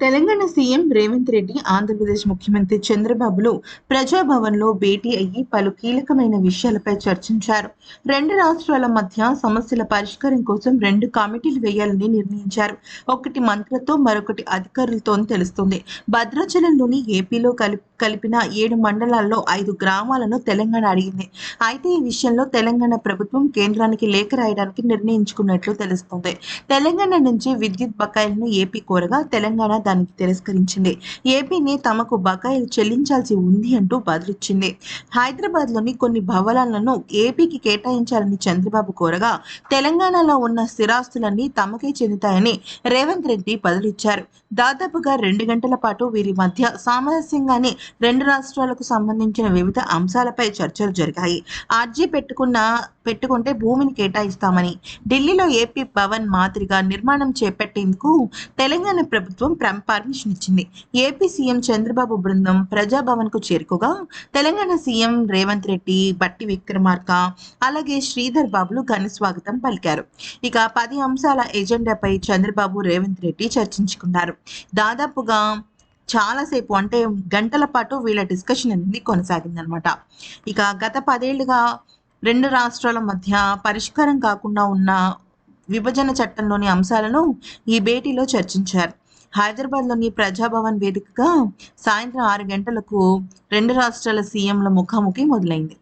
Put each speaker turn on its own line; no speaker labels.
Telangana CM Revanth Reddy Andhra Pradesh ముఖ్యమంత్రి చంద్రబాబులు ప్రజాభవన్లో భేటీ అయ్యి పలు కీలకమైన విషయాలపై చర్చించారు. రెండు రాష్ట్రాల మధ్య సమస్యల పరిష్కారం కోసం రెండు కమిటీలు వేయాలని నిర్ణయించారు. ఒకటి మంత్రులతో మరొకటి అధికారులతో తెలుస్తుంది. భద్రాచలంలోని ఏపీలో కలిపి కలిపిన ఏడు మండలాల్లో ఐదు గ్రామాలను తెలంగాణ అడిగింది. అయితే ఈ విషయంలో తెలంగాణ ప్రభుత్వం కేంద్రానికి లేఖ రాయడానికి నిర్ణయించుకున్నట్లు తెలుస్తుంది. తెలంగాణ నుంచి విద్యుత్ బకాయిలను ఏపీ కోరగా తెలంగాణ దానికి తిరస్కరించింది. ఏపీని తమకు బకాయిలు చెల్లించాల్సి ఉంది అంటూ బదులిచ్చింది. హైదరాబాద్లోని కొన్ని భవనాలను ఏపీకి కేటాయించాలని చంద్రబాబు కోరగా తెలంగాణలో ఉన్న స్థిరాస్తులన్నీ తమకే చెందుతాయని రేవంత్ రెడ్డి బదులిచ్చారు. దాదాపుగా రెండు గంటల పాటు వీరి మధ్య సామరస్యంగానే రెండు రాష్ట్రాలకు సంబంధించిన వివిధ అంశాలపై చర్చలు జరిగాయి. ఆర్జీ పెట్టుకున్న పెట్టుకుంటే భూమిని కేటాయిస్తామని ఢిల్లీలో ఏపీ భవన్ మాదిరిగా నిర్మాణం చేపట్టేందుకు తెలంగాణ ప్రభుత్వం పర్మిషన్ ఇచ్చింది. ఏపీ సీఎం చంద్రబాబు బృందం ప్రజాభవన్కు చేరుకోగా తెలంగాణ సీఎం రేవంత్ రెడ్డి బట్టి విక్రమార్క అలాగే శ్రీధర్ బాబులు ఘన స్వాగతం పలికారు. ఇక పది అంశాల ఎజెండాపై చంద్రబాబు రేవంత్ రెడ్డి చర్చించుకున్నారు. దాదాపుగా చాలాసేపు అంటే గంటల పాటు వీళ్ళ డిస్కషన్ అనేది కొనసాగిందనమాట. ఇక గత పదేళ్ళుగా రెండు రాష్ట్రాల మధ్య పరిష్కారం కాకుండా ఉన్న విభజన చట్టంలోని అంశాలను ఈ భేటీలో చర్చించారు. హైదరాబాద్లోని ప్రజాభవన్ వేదికగా సాయంత్రం ఆరు గంటలకు రెండు రాష్ట్రాల సీఎంల ముఖాముఖి మొదలైంది.